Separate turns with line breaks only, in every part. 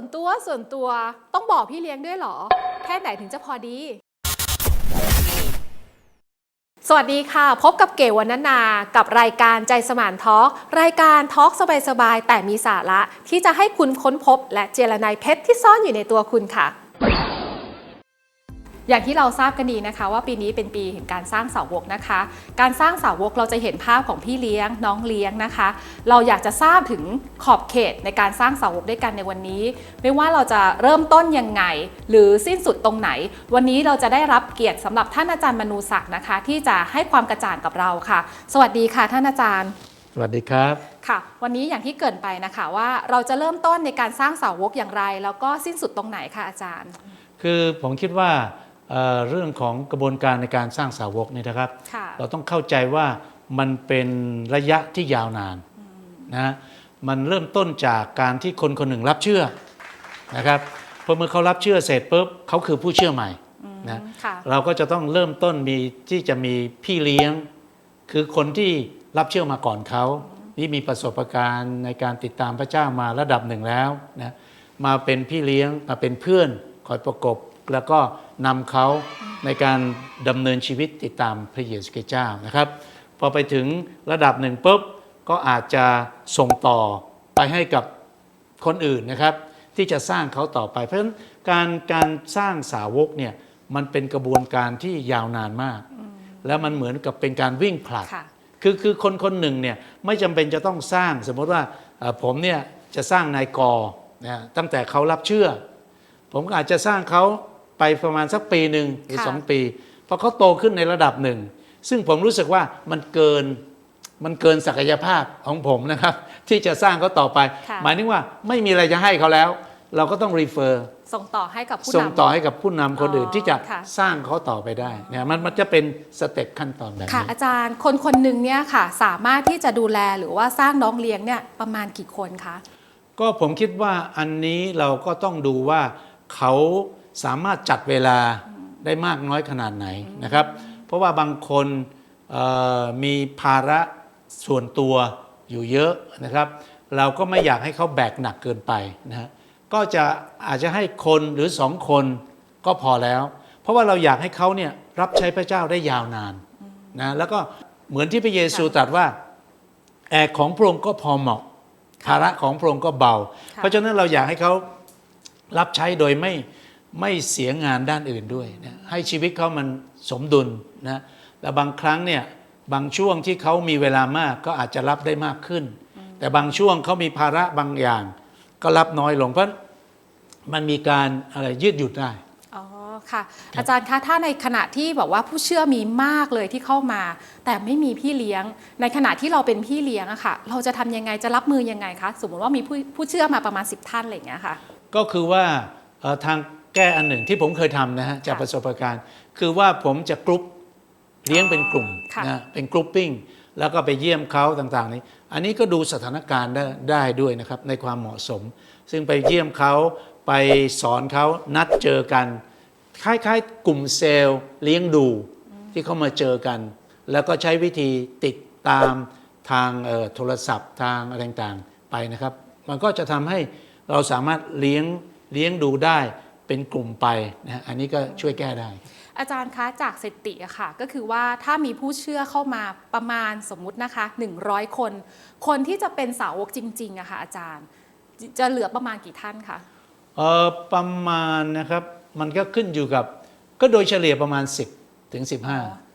ส่วนตัวส่วนตัวต้องบอกพี่เลี้ยงด้วยเหรอ แค่ไหนถึงจะพอดี สวัสดีค่ะ พบกับเก๋วันนานา กับรายการใจสมานทอล์กรายการทอล์กสบายๆแต่มีสาระ ที่จะให้คุณค้นพบ และเจรนายเพชรที่ซ่อนอยู่ในตัวคุณค่ะ อย่างที่เราทราบกันดีนะคะ ว่าปีนี้เป็นปีแห่งการสร้างเสาวกนะคะ การสร้างเสาวกเราจะเห็นภาพของพี่เลี้ยงน้องเลี้ยงนะคะ เราอยากจะทราบถึงขอบเขตในการสร้างเสาวกด้วยกันในวันนี้ ไม่ว่าเราจะเริ่มต้นยังไง หรือสิ้นสุดตรงไหน วันนี้เราจะได้รับเกียรติสำหรับท่านอาจารย์มนูศักดิ์นะคะ ที่จะให้ความกระจ่างกับเราค่ะ สวัสดีค่ะ ท่านอาจารย์
สวัสดีครับ
ค่ะวันนี้อย่างที่เกรินไปนะคะว่าเราจะเริ่มต้นในการสร้างเสาวกอย่างไร แล้วก็สิ้นสุดตรงไหนคะอาจารย์
คือผมคิดว่า เอ่อเรื่องของกระบวนการในการสร้างสาวกนี่นะครับ
ค่ะ
เราต้องเข้าใจว่ามันเป็นระยะที่ยาวนานนะมันเริ่มต้นจากการที่คนคนหนึ่งรับเชื่อนะครับพอเมื่อเขารับเชื่อเสร็จปุ๊บเขาคือผู้เชื่อใหม่นะ
ค่ะ
เราก็จะต้องเริ่มต้นมีที่จะมีพี่เลี้ยง คือคนที่รับเชื่อมาก่อนเขาที่มีประสบการณ์ในการติดตามพระเจ้ามาระดับหนึ่งแล้วนะมาเป็นพี่เลี้ยงมาเป็นเพื่อนคอยประกบ แล้วก็นำเขาในการดำเนินชีวิตติดตามพระเยซูคริสต์เจ้านะครับ พอไปถึงระดับหนึ่งปุ๊บก็อาจจะส่งต่อไปให้กับคนอื่นนะครับ ที่จะสร้างเขาต่อไป เพราะฉะนั้นการการสร้างสาวกเนี่ยมันเป็นกระบวนการที่ยาวนานมาก แล้วมันเหมือนกับเป็นการวิ่งผลัด
ค่ะ
คือคือคนคนหนึ่งเนี่ยไม่จำเป็นจะต้องสร้างสมมติว่าเอ่อผมเนี่ยจะสร้างนายกนะตั้งแต่เขารับเชื่อ ผมก็อาจจะสร้างเขา ไปประมาณสักปีหนึ่งหรือ
ค่ะ
สองปีพอเขาโตขึ้นในระดับหนึ่ง ซึ่งผมรู้สึกว่ามันเกินมันเกินศักยภาพของผมนะครับ ที่จะสร้างเขาต่อไป
ค่ะ
หมายถึงว่าไม่มีอะไรจะให้เขาแล้ว เราก็ต้องรีเฟอร์
ส่งต่อให้กับผู้
ส่ง
นำ
ต่อให้กับผู้นำคนอื่น
อ๋อ
ที่จะ
ค่ะ
สร้างเขาต่อไปได้เนี่ยมันมันจะเป็นสเต็ปขั้นตอนแบบ
ค่ะ
นี้
อาจารย์คนคนหนึ่งเนี่ยค่ะ สามารถที่จะดูแลหรือว่าสร้างน้องเลี้ยงเนี่ยประมาณกี่คนคะ
ก็ผมคิดว่าอันนี้เราก็ต้องดูว่าเขา สามารถจัดเวลาได้มากน้อยขนาดไหนนะครับ เพราะว่าบางคนเอ่อมีภาระส่วนตัวอยู่เยอะนะครับ เราก็ไม่อยากให้เขาแบกหนักเกินไปนะฮะก็จะอาจจะให้คนหรือสองคนก็พอแล้ว เพราะว่าเราอยากให้เขาเนี่ยรับใช้พระเจ้าได้ยาวนานนะแล้วก็เหมือนที่พระเยซูตรัสว่าแอกของพระองค์ก็พอเหมาะภาระของพระองค์ก็เบา
ค่ะ
เพราะฉะนั้นเราอยากให้เขารับใช้โดยไม่ ไม่เสียงานด้านอื่นด้วยนะให้ชีวิตเขามันสมดุลนะแล้วบางครั้งเนี่ยบางช่วงที่เขามีเวลามากก็อาจจะรับได้มากขึ้น แต่บางช่วงเขามีภาระบางอย่าง ก็รับน้อยลงเพราะมันมีการอะไรยืดหยุ่นได้
อ๋อค่ะ อาจารย์คะถ้าในขณะที่แบบว่าผู้เชื่อมีมากเลยที่เข้ามา แต่ไม่มีพี่เลี้ยง ในขณะที่เราเป็นพี่เลี้ยงอะค่ะ เราจะทำยังไงจะรับมือยังไงคะสมมติว่ามีผู้ผู้เชื่อมาประมาณ 10 ท่านอะไรอย่างเงี้ยค่ะ
ก็คือว่าเอ่อทางแก้อันหนึ่งที่ผมเคยทำนะฮะจาก
ค่ะ
ประสบการณ์ คือว่าผมจะกรุ๊ปเลี้ยงเป็นกลุ่ม
ค่ะ
นะเป็นกรุ๊ปปิ้งแล้วก็ไปเยี่ยมเขาต่างๆนี้ อันนี้ก็ดูสถานการณ์ได้ได้ด้วยนะครับในความเหมาะสม ซึ่งไปเยี่ยมเขาไปสอนเขานัดเจอกัน คล้ายๆ กลุ่มเซลล์เลี้ยงดูที่เขามาเจอกัน แล้วก็ใช้วิธีติดตามทางเอ่อโทรศัพท์ทางอะไรต่างๆไปนะครับ มันก็จะทำให้เราสามารถเลี้ยงเลี้ยงดูได้ เป็นกลุ่มไปนะฮะอันนี้ก็ช่วยแก้ได้
อาจารย์คะจากสถิติอะค่ะ ก็คือว่าถ้ามีผู้เชื่อเข้ามาประมาณสมมุตินะคะ 100 คน คนที่จะเป็นสาวกจริงๆอะค่ะอาจารย์จะเหลือประมาณกี่ท่านคะ
เออประมาณนะครับมันก็ขึ้นอยู่กับ ก็โดยเฉลี่ยประมาณ 10 ถึง 15
โอ้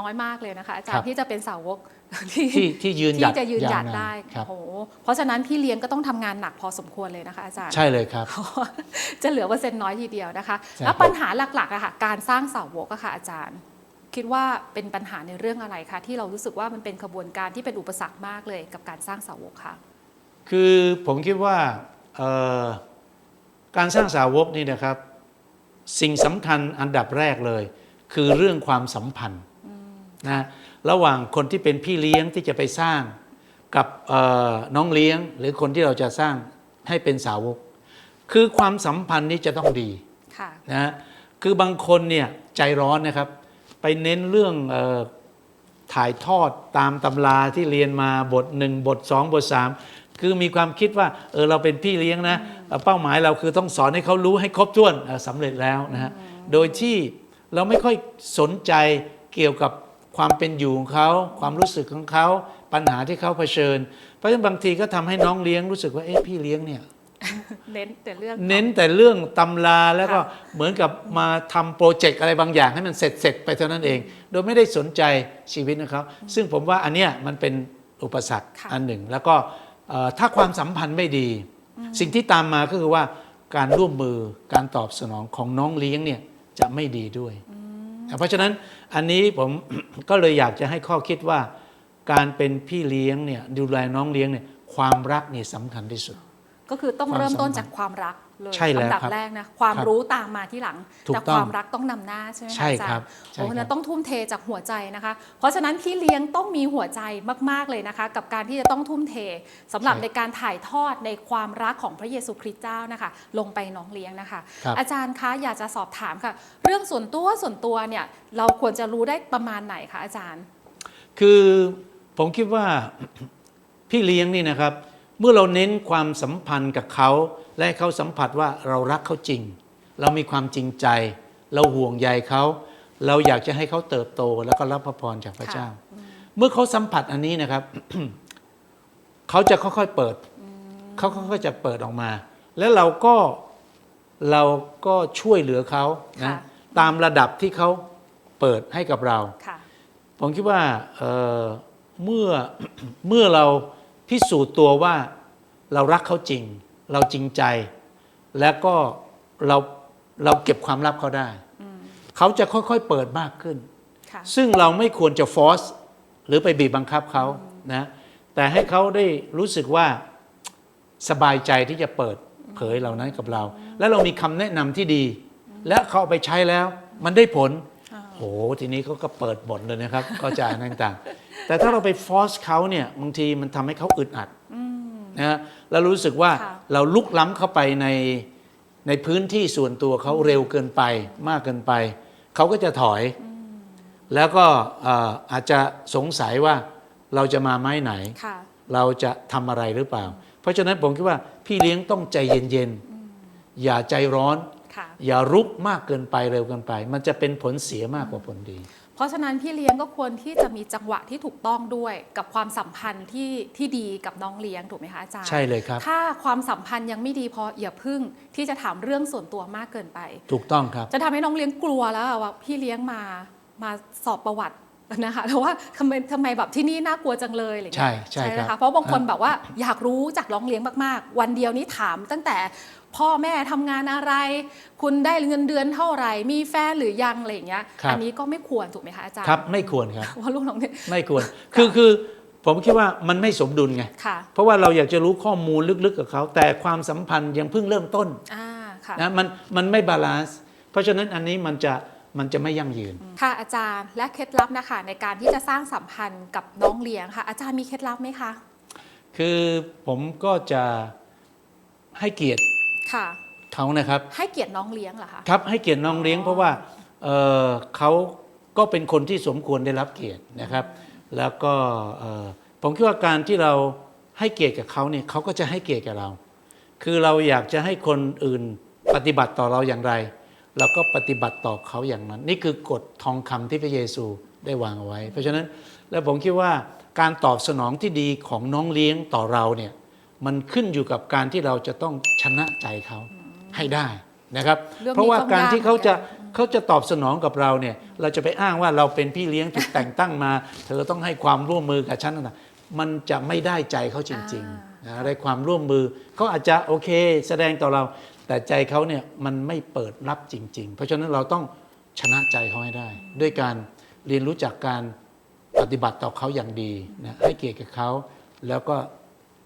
น้อยมากเลยนะคะอาจาร
ครั
ย์
บ
ที่จะเป็นสาวก
ที่ที่ยืนหยัด
ที่จะยืนหยัด
วาา
ได้
ครับ
โอ้โหเพราะฉะนั้นพี่เลี้ยงก็ต้องทำงานหนักพอสมควรเลยนะคะอาจารย์
ใช่เลยครับ
จะเหลือเปอร์เซ็นต์น้อยทีเดียวนะคะ
ใช่
แล้ว
ครับ
ปัญหาหลักๆอะค่ะการสร้างสาวกอะค่ะอาจารย์ คิดว่าเป็นปัญหาในเรื่องอะไรคะที่เรารู้สึกว่ามันเป็นขบวนการที่เป็นอุปสรรคมากเลย กับการสร้างสาวกค่ะ
คือผมคิดว่าเอ่อการสร้างสาวกนี่นะครับ สิ่งสำคัญอันดับแรกเลย คือเรื่องความสัมพันธ์ นะระหว่างคนที่เป็นพี่เลี้ยงที่จะไปสร้างกับเอ่อน้องเลี้ยงหรือคนที่เราจะสร้างให้เป็นสาวก คือความสัมพันธ์นี้จะต้องดี
ค่ะ
นะฮะคือบางคนเนี่ยใจร้อนนะครับ ไปเน้นเรื่องเออถ่ายทอดตามตำราที่เรียนมาบทหนึ่งบทสองบทสามคือมีความคิดว่าเออเราเป็นพี่เลี้ยงนะเอ่อเป้าหมายเราคือต้องสอนให้เขารู้ให้ครบถ้วนเอ่อสำเร็จแล้วนะฮะโดยที่เราไม่ค่อยสนใจเกี่ยวกับ ความเป็นอยู่ของเขา ความรู้สึกของเขา ปัญหาที่เขาเผชิญ เพราะฉะนั้นบางทีก็ทำให้น้องเลี้ยงรู้สึกว่าเอ๊ะพี่เลี้ยงเนี่ย
เน้นแต่เรื่อง
เน้นแต่เรื่องตำราแล้วก็
ค่ะ
เหมือนกับมาทำโปรเจกต์อะไรบางอย่างให้มันเสร็จเสร็จไปเท่านั้นเอง โดยไม่ได้สนใจชีวิตนะครับ ซึ่งผมว่าอันเนี้ยมันเป็นอุปสรรค
ค่ะ
อันหนึ่ง แล้วก็เอ่อถ้าความสัมพันธ์ไม่ดี สิ่งที่ตามมาก็คือว่าการร่วมมือการตอบสนองของน้องเลี้ยงเนี่ยจะไม่ดีด้วย เพราะฉะนั้นอันนี้ผมก็เลยอยากจะให้ข้อคิดว่าการเป็นพี่เลี้ยงเนี่ยดูแลน้องเลี้ยงเนี่ยความรักเนี่ยสำคัญที่สุด
ก็คือต้อง
ความ
เริ่มต้น
สัมพันธ์
จากความรัก เลย
ใช่แล้ว
อันดับ
ครับ
แรกนะความ
ครับ
รู้ตามมาที่หลัง
ถูก
แต่
ต้อง
ความรักต้องนำหน้าใช่ไหมคะ
ใช่
อาจา
ครั
ร
บ
ย์
ใช่
โอ้
ครั
นั้
บ
นต้องทุ่มเทจากหัวใจนะคะ เพราะฉะนั้นพี่เลี้ยงต้องมีหัวใจมาก ๆเลยนะคะ กับการที่จะต้องทุ่มเทสำหรับ
ใช่
ในการถ่ายทอดในความรักของพระเยซูคริสต์เจ้านะคะ ลงไปน้องเลี้ยงนะคะ
ครับ
อาจารย์คะอยากจะสอบถามค่ะ เรื่องส่วนตัวส่วนตัวเนี่ยเราควรจะรู้ได้ประมาณไหนคะอาจารย์
คือผมคิดว่า พี่เลี้ยงนี่นะครับ เมื่อเราเน้นความสัมพันธ์กับเขาและให้เขาสัมผัสว่าเรารักเขาจริง เรามีความจริงใจ เราห่วงใยเขา เราอยากจะให้เขาเติบโตแล้วก็รับพระพรจากพระเจ้า เมื่อเขาสัมผัสอันนี้นะครับ เขาจะค่อยๆเปิด เขาค่อยๆจะเปิดออกมา แล้วเราก็เราก็ช่วยเหลือเขานะ
ค่ะ
ตามระดับที่เขาเปิดให้กับเรา
ค่ะ
ผมคิดว่าเอ่อเมื่อเมื่อเรา พิสูจน์ตัวว่าเรารักเขาจริง เราจริงใจ แล้วก็เราเราเก็บความลับเขาได้ เขาจะค่อยๆเปิดมากขึ้น
ค่ะ
ซึ่งเราไม่ควรจะฟอสหรือไปบีบบังคับเขานะแต่ให้เขาได้รู้สึกว่าสบายใจที่จะเปิดเผยเหล่านั้นกับเรา แล้วเรามีคำแนะนำที่ดี และเขาเอาไปใช้แล้ว มันได้ผลโอ้โหทีนี้เขาก็เปิดหมดเลยนะครับก็จะอะไรต่างๆ แต่ถ้าเราไปฟอสเขาเนี่ยบางทีมันทำให้เขาอึดอัดนะฮะแล้วรู้สึกว่า
ค่ะ
เราลุกล้ำเข้าไปในในพื้นที่ส่วนตัวเขาเร็วเกินไปมากเกินไป เขาก็จะถอย แล้วก็เอ่ออาจจะสงสัยว่าเราจะมาไม้ไหน
ค่ะ
เราจะทำอะไรหรือเปล่า เพราะฉะนั้นผมคิดว่าพี่เลี้ยงต้องใจเย็นๆ อย่าใจร้อน
ค่ะ
อย่ารุกมากเกินไปเร็วเกินไป มันจะเป็นผลเสียมากกว่าผลดี
เพราะฉะนั้นพี่เลี้ยงก็ควรที่จะมีจังหวะที่ถูกต้องด้วยกับความสัมพันธ์ที่ที่ดีกับน้องเลี้ยงถูกไหมคะอาจารย์
ใช่เลยครับ
ถ้าความสัมพันธ์ยังไม่ดีพออย่าพึ่งที่จะถามเรื่องส่วนตัวมากเกินไป
ถูกต้องครับ
จะทำให้น้องเลี้ยงกลัวแล้วอะว่าพี่เลี้ยงมามาสอบประวัติ นะคะแล้วว่าทำไมทำไมแบบที่นี่น่ากลัวจังเลยอะไรอย่างเงี้ย
ใช่ใช่
ไหม
ครั
คะ
บ
เพราะบางคนแบบว่าอยากรู้จากน้องเลี้ยงมากๆ วันเดียวนี้ถามตั้งแต่พ่อแม่ทำงานอะไร คุณได้เงินเดือนเท่าไหร่ มีแฟนหรือยังอะไรอย่างเงี้ย
ครับ
อันี้ก็ไม่ควรถูกไหมคะอาจารย์
ครับไม่ควรครับ
ว่าลูกน้องเนี่ย
ไม่ควรคือคือผมคิดว่ามันไม่สมดุลไง
ค่ะ
เพราะว่าเราอยากจะรู้ข้อมูลลึกๆกับเขาแต่ความสัมพันธ์ยังเพิ่งเริ่มต้น
อ่าค่ะ
นะมันมันไม่บาลานซ์เพราะฉะนั้นอันนี้มันจะ มันจะไม่ยั่งยืน
ค่ะอาจารย์และเคล็ดลับนะคะในการที่จะสร้างสัมพันธ์กับน้องเลี้ยงค่ะ อาจารย์มีเคล็ดลับไหมคะ
คือผมก็จะให้เกียรติ
ค่ะ
เขานะครับ
ให้เกียรติน้องเลี้ยงเหรอคะ
ครับให้เกียรติน้องเลี้ยงเพราะว่าเอ่อเขาก็เป็นคนที่สมควรได้รับเกียรตินะครับ แล้วก็เอ่อผมคิดว่าการที่เราให้เกียรติกับเขาเนี่ยเขาก็จะให้เกียรติกับเรา คือเราอยากจะให้คนอื่นปฏิบัติต่อเราอย่างไร เราก็ปฏิบัติต่อเขาอย่างนั้น นี่คือกฎทองคำที่พระเยซูได้วางเอาไว้ เพราะฉะนั้นแล้วผมคิดว่าการตอบสนองที่ดีของน้องเลี้ยงต่อเราเนี่ยมันขึ้นอยู่กับการที่เราจะต้องชนะใจเขาให้ได้นะครับ
เรื่องนี้
เพราะว่า
ต้อง
การ
ยาก
ที่เขาจะ
เหมือนกัน
เขาจะตอบสนองกับเราเนี่ยเราจะไปอ้างว่าเราเป็นพี่เลี้ยงถูกแต่งตั้งมา เธอต้องให้ความร่วมมือกับฉันนะมันจะไม่ได้ใจเขาจริงๆนะได้ความร่วมมือเขาอาจจะโอเค แสดงต่อเรา แต่ใจเขาเนี่ยมันไม่เปิดรับจริง ๆ เพราะฉะนั้นเราต้องชนะใจเขาให้ได้ ด้วยการเรียนรู้จักการปฏิบัติต่อเขาอย่างดีนะให้เกียรติกับเขา แล้วก็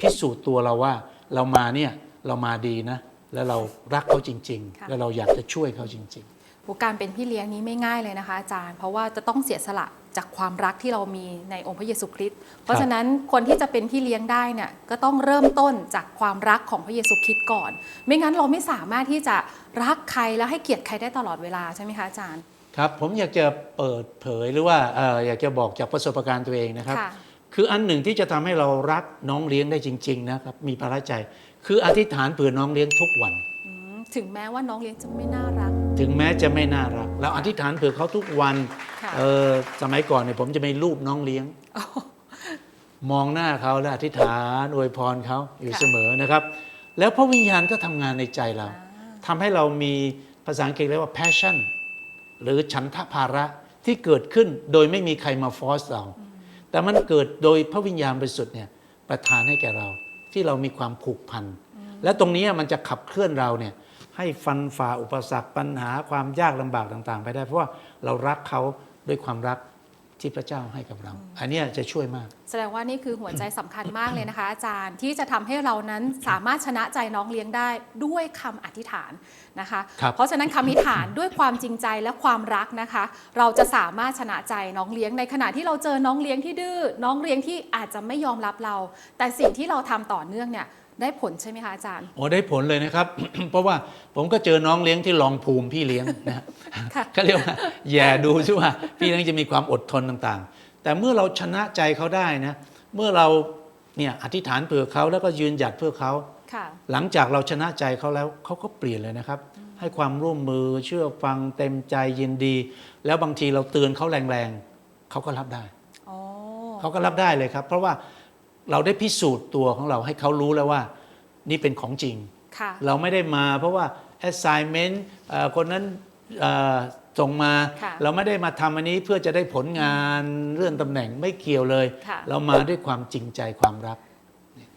พิสูจน์ตัวเราว่าเรามาเนี่ยเรามาดีนะ แล้วเรารักเขาจริง
ค่ะ
ๆแล้วเราอยากจะช่วยเขาจริงๆ
โอ้การเป็นพี่เลี้ยงนี้ไม่ง่ายเลยนะคะอาจารย์ เพราะว่าจะต้องเสียสละ จากความรักที่เรามีในองค์พระเยซูคริสต์เพราะฉะนั้นคนที่จะเป็นพี่เลี้ยงได้เนี่ยก็ต้องเริ่มต้นจากความรักของพระเยซูคริสต์ก่อน ไม่งั้นเราไม่สามารถที่จะรักใครแล้วให้เกียรติใครได้ตลอดเวลาใช่ไหมคะอาจารย์
ครับผมอยากจะเปิดเผยหรือว่าเอ่ออยากจะบอกจากประสบการณ์ตัวเองนะครับ
ค่ะ
คคืออันหนึ่งที่จะทำให้เรารักน้องเลี้ยงได้จริง ๆ นะครับ มีพระใจ คืออธิษฐานเผื่อน้องเลี้ยงทุกวัน
อืม ถึงแม้ว่าน้องเลี้ยงจะไม่น่ารัก
ถึงแม้จะไม่น่ารักเราอธิษฐานเผื่อเขาทุกวัน
ค่ะ
เออสมัยก่อนเนี่ยผมจะมีรูปน้องเลี้ยงมองหน้าเขาและอธิษฐานอวยพรเขาอยู่
ค่ะ
เสมอนะครับ แล้วพระวิญญาณก็ทำงานในใจเรา
อ่า
ทำให้เรามีภาษาอังกฤษเรียกว่า passion หรือฉันทะภาระที่เกิดขึ้นโดยไม่มีใครมาฟอสเรา แต่มันเกิดโดยพระวิญญาณบริสุทธิ์เนี่ยประทานให้แก่เราที่เรามีความผูกพัน และตรงนี้มันจะขับเคลื่อนเราเนี่ย ให้ฟันฝ่าอุปสรรคปัญหาความยากลำบากต่างๆ ไปได้ เพราะว่าเรารักเขาด้วยความรักที่พระเจ้าให้กับเรา อันเนี้ยจะช่วยมาก
แสดงว่านี่คือหัวใจสำคัญมากเลยนะคะ อาจารย์ที่จะทำให้เรานั้นสามารถชนะใจน้องเลี้ยงได้ด้วยคำอธิษฐานนะคะ
ครับ
เพราะฉะนั้นคำอธิษฐานด้วยความจริงใจและความรักนะคะ เราจะสามารถชนะใจน้องเลี้ยงในขณะที่เราเจอน้องเลี้ยงที่ดื้อน้องเลี้ยงที่อาจจะไม่ยอมรับเรา แต่สิ่งที่เราทำต่อเนื่องเนี่ย ได้ผลใช่ไหมคะอาจารย์
โอ้ได้ผลเลยนะครับ เพราะว่าผมก็เจอน้องเลี้ยงที่ลองภูมิพี่เลี้ยงนะฮะ
ค่ะ
ก็เรียกว่าแย่ดูซิว่าพี่เลี้ยงจะมีความอดทนต่างๆ แต่เมื่อเราชนะใจเขาได้นะ เมื่อเราเนี่ยอธิษฐานเผื่อเขาแล้วก็ยืนหยัดเพื่อเขา
ค่ะ
หลังจากเราชนะใจเขาแล้วเขาก็เปลี่ยนเลยนะครับ ให้ความร่วมมือเชื่อฟังเต็มใจยินดี แล้วบางทีเราเตือนเขาแรงๆเขาก็รับได้
อ๋อ
เขาก็รับได้เลยครับ เพราะว่า เราได้พิสูจน์ตัวของเราให้เขารู้แล้วว่า นี่เป็นของจริง
ค่ะ
เราไม่ได้มาเพราะว่า assignment เอ่อคนนั้นเอ่อส่งมา
ค่ะ
เราไม่ได้มาทำอันนี้เพื่อจะได้ผลงานเรื่องตำแหน่งไม่เกี่ยวเลย
ค่ะ
เรามาด้วยความจริงใจความรัก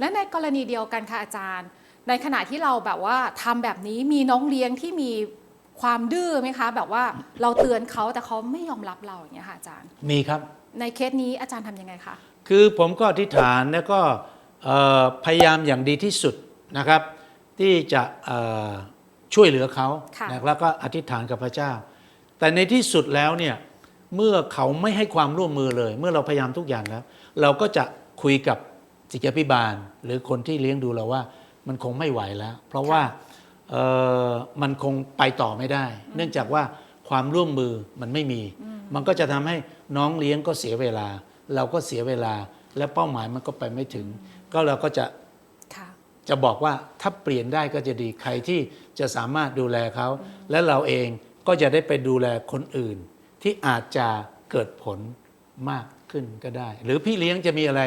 และในกรณีเดียวกันค่ะอาจารย์ ในขณะที่เราแบบว่าทำแบบนี้มีน้องเลี้ยงที่มีความดื้อไหมคะ แบบว่าเราเตือนเขาแต่เขาไม่ยอมรับเราอย่างเงี้ยค่ะอาจารย์
มีครับ
ในเคสนี้อาจารย์ทำยังไงคะ
คือผมก็อธิษฐานแล้วก็เอ่อพยายามอย่างดีที่สุดนะครับ ที่จะเอ่อช่วยเหลือเขา
ค่ะ
นะแล้วก็อธิษฐานกับพระเจ้า แต่ในที่สุดแล้วเนี่ยเมื่อเขาไม่ให้ความร่วมมือเลย เมื่อเราพยายามทุกอย่างแล้ว เราก็จะคุยกับศิษยาพิบาล หรือคนที่เลี้ยงดูเราว่ามันคงไม่ไหวแล้ว เพราะว่าเอ่อมันคงไปต่อไม่ได้ เนื่องจากว่าความร่วมมือมันไม่มี มันก็จะทำให้น้องเลี้ยงก็เสียเวลา เราก็เสียเวลาและเป้าหมายมันก็ไปไม่ถึง ก็เราก็จะ
ค่ะ
จะบอกว่าถ้าเปลี่ยนได้ก็จะดีใครที่จะสามารถดูแลเขา และเราเองก็จะได้ไปดูแลคนอื่น ที่อาจจะเกิดผลมากขึ้นก็ได้ หรือพี่เลี้ยงจะมีอะไร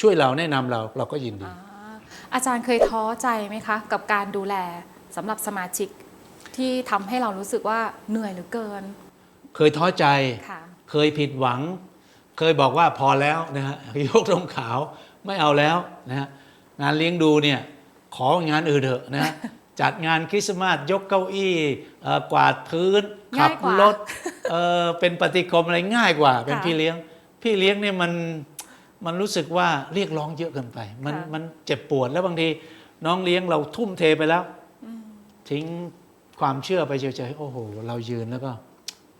ช่วยเราแนะนำเราเราก็ยินดี
อ่าอาจารย์เคยท้อใจไหมคะ กับการดูแลสำหรับสมาชิกที่ทำให้เรารู้สึกว่าเหนื่อยเหลือเกิน
เคยท้อใจ
ค่ะ
เคยผิดหวัง เคยบอกว่าพอแล้วนะฮะยกธงขาวไม่เอาแล้วนะฮะงานเลี้ยงดูเนี่ยของานอื่นเถอะนะฮะจัดงานคริสต์มาสยกเก้าอี้เอ่อกวาดพื้นขั
ง่ายกว่า
รถเอ่อเป็นปฏิคมอะไรง่ายกว่า เป็น
ค่ะ
พี่เลี้ยง พี่เลี้ยงเนี่ยมันมันรู้สึกว่าเรียกร้องเยอะเกินไป มัน
ค่ะ
มันเจ็บปวดแล้วบางทีน้องเลี้ยงเราทุ่มเทไปแล้ว ทิ้งความเชื่อไปเฉยๆโอ้โห เรายืนแล้วก็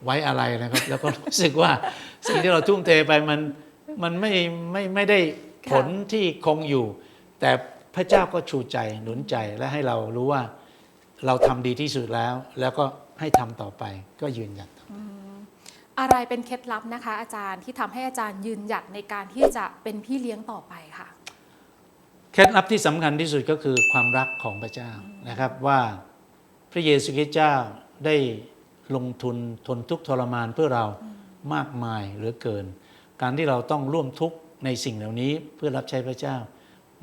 ไว้อะไรนะครับ แล้วก็รู้สึกว่าสิ่งที่เราทุ่มเทไปมันมันไม่ไม่ไม่ได้ผลที่คงอยู่ แต่พระเจ้าก็ชูใจหนุนใจและให้เรารู้ว่าเราทำดีที่สุดแล้ว แล้วก็ให้ทำต่อไปก็ยืนหยัดต่อ
อะไรเป็นเคล็ดลับนะคะ อาจารย์ที่ทำให้อาจารย์ยืนหยัดในการที่จะเป็นพี่เลี้ยงต่อไปค่ะ
เคล็ดลับที่สำคัญที่สุดก็คือความรักของพระเจ้านะครับว่าพระเยซูคริสต์เจ้าได้ ลงทุนทนทุกข์ทรมานเพื่อเรามากมายเหลือเกิน การที่เราต้องร่วมทุกข์ในสิ่งเหล่านี้เพื่อรับใช้พระเจ้า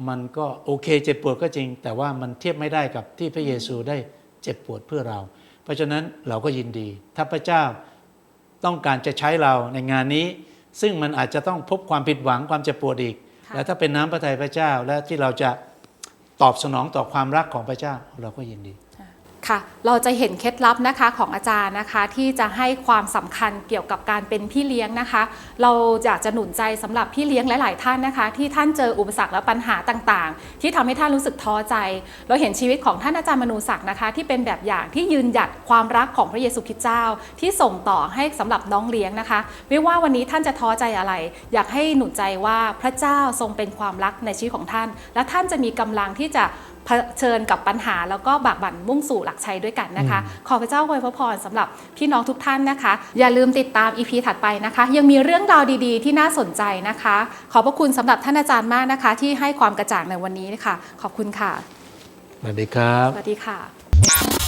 มันก็โอเคเจ็บปวดก็จริง แต่ว่ามันเทียบไม่ได้กับที่พระเยซูได้เจ็บปวดเพื่อเรา เพราะฉะนั้นเราก็ยินดี ถ้าพระเจ้าต้องการจะใช้เราในงานนี้ ซึ่งมันอาจจะต้องพบความผิดหวังความเจ็บปวดอีก
ค่ะ
และถ้าเป็นน้ำพระทัยพระเจ้าและที่เราจะตอบสนองต่อความรักของพระเจ้าเราก็ยินดี
ค่ะ เราจะเห็นเคล็ดลับนะคะของอาจารย์นะคะที่จะให้ความสำคัญเกี่ยวกับการเป็นพี่เลี้ยงนะคะ เราอยากจะหนุนใจสำหรับพี่เลี้ยงหลาย ๆ ท่านนะคะ ที่ท่านเจออุปสรรคและปัญหาต่าง ๆ ที่ทำให้ท่านรู้สึกท้อใจ เราเห็นชีวิตของท่านอาจารย์มนูศักดิ์นะคะ ที่เป็นแบบอย่างที่ยืนหยัดความรักของพระเยซูคริสต์เจ้า ที่ส่งต่อให้สำหรับน้องเลี้ยงนะคะ ไม่ว่าวันนี้ท่านจะท้อใจอะไร อยากให้หนุนใจว่าพระเจ้าทรงเป็นความรักในชีวิตของท่าน และท่านจะมีกำลังที่จะ เผชิญกับปัญหา แล้วก็บากบั่นมุ่งสู่หลักชัยด้วยกันนะคะ ขอพระเจ้าอวยพระพรสำหรับพี่น้องทุกท่านนะคะ อย่าลืมติดตาม EP ถัดไปนะคะ ยังมีเรื่องราวดีๆ ที่น่าสนใจนะคะ ขอบพระคุณสำหรับท่านอาจารย์มากนะคะ ที่ให้ความกระจ่างในวันนี้นะคะขอบคุณค่ะ
สวัสดีครับ
สวัสดีค่ะ